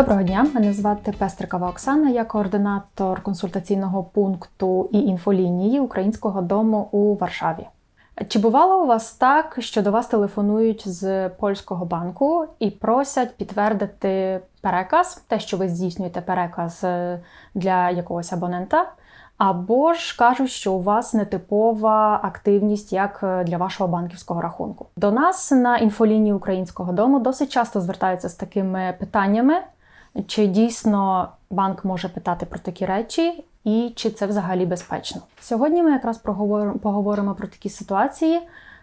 Доброго дня, мене звати Пестрикова Оксана, я координатор консультаційного пункту і інфолінії Українського дому у Варшаві. Чи бувало у вас так, що до вас телефонують з польського банку і просять підтвердити переказ, те, що ви здійснюєте переказ е, для якогось абонента, або ж кажуть, що у вас нетипова активність як е, для вашого банківського рахунку? До нас на інфолінії Українського дому досить часто звертаються з такими питаннями. Чи дійсно банк може питати про такі речі, і чи це взагалі безпечно? Сьогодні ми якраз поговоримо про такі ситуації,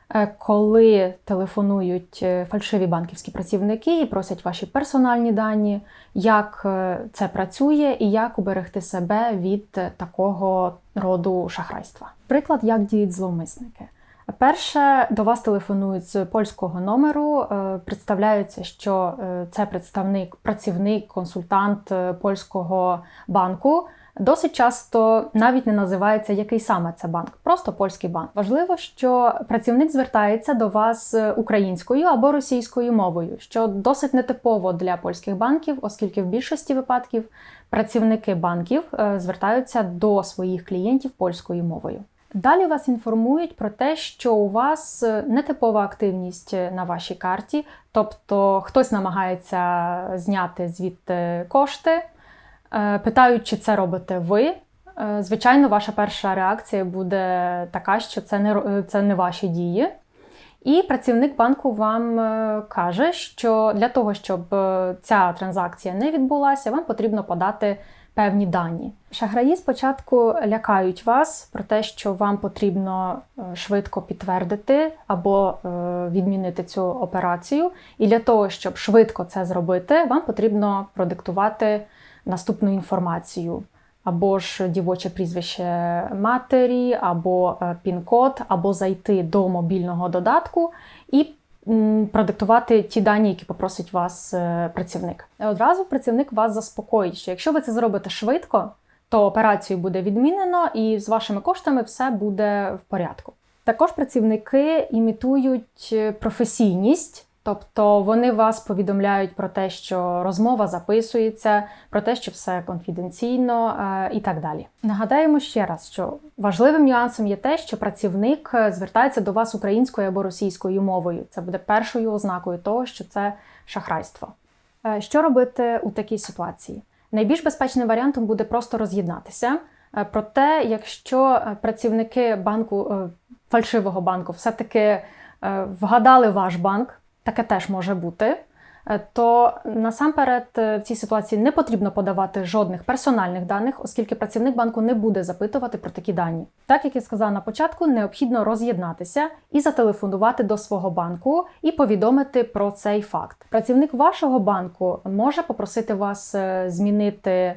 е, коли телефонують е, фальшиві банківські працівники і просять ваші персональні дані, як е, це працює і як уберегти себе від такого роду шахрайства. Приклад, як діють зловмисники. Перше, до вас телефонують з польського номеру. е, Представляються, що е, це представник, працівник, консультант е, польського банку. Досить часто навіть не називається який саме це банк, просто польський банк. Важливо, що працівник звертається до вас українською або російською мовою, що досить нетипово для польських банків, оскільки в більшості випадків працівники банків звертаються до своїх клієнтів польською мовою. Далі вас інформують про те, що у вас е, нетипова активність е, на вашій карті, тобто хтось намагається зняти звідти кошти, Е, питають, чи це робите ви. Звичайно, ваша перша реакція буде така, що це не, це не ваші дії. І працівник банку вам каже, що для того, щоб ця транзакція не відбулася, вам потрібно подати певні дані. Шахраї спочатку лякають вас про те, що вам потрібно е, швидко підтвердити або е, відмінити цю операцію. І для того, щоб швидко це зробити, вам потрібно продиктувати наступну інформацію. Або ж дівоче прізвище матері, або е, пін-код, або зайти до мобільного додатку і продиктувати ті дані, які попросить вас е, працівник. Одразу працівник вас заспокоїть, що якщо ви це зробите швидко, то операцію буде відмінено і з вашими коштами все буде в порядку. Також працівники імітують е, професійність. Тобто вони вас повідомляють про те, що розмова записується, про те, що все конфіденційно е, і так далі. Нагадаємо ще раз, що важливим нюансом є те, що працівник е, звертається до вас українською або російською мовою. Це буде першою ознакою того, що це шахрайство. Е, Що робити у такій ситуації? Найбільш безпечним варіантом буде просто роз'єднатися. Проте, якщо працівники банку фальшивого банку все-таки вгадали ваш банк, таке теж може бути. е, То насамперед е, в цій ситуації не потрібно подавати жодних персональних даних, оскільки працівник банку не буде запитувати про такі дані. Так як я сказала на початку, необхідно роз'єднатися і зателефонувати до свого банку і повідомити про цей факт. Працівник вашого банку може попросити вас е, змінити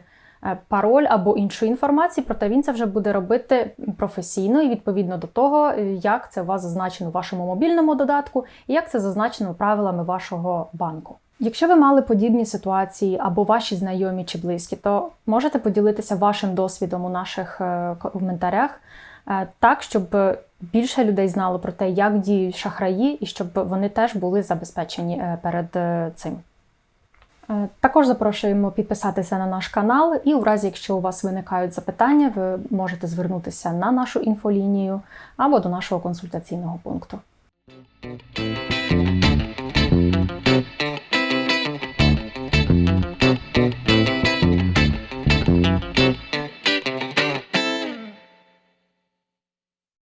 пароль або іншу інформацію, проте він це вже буде робити професійно і відповідно до того, е, як це у вас зазначено в вашому мобільному додатку і як це зазначено правилами вашого банку. Якщо ви мали подібні ситуації або ваші знайомі чи близькі, то можете поділитися вашим досвідом у наших е, коментарях е, так, щоб більше людей знало про те, як діють шахраї, і щоб вони теж були забезпечені е, перед е, цим. Е, Також запрошуємо підписатися на наш канал, і у разі, якщо у вас виникають запитання, ви можете звернутися на нашу інфолінію або до нашого консультаційного пункту.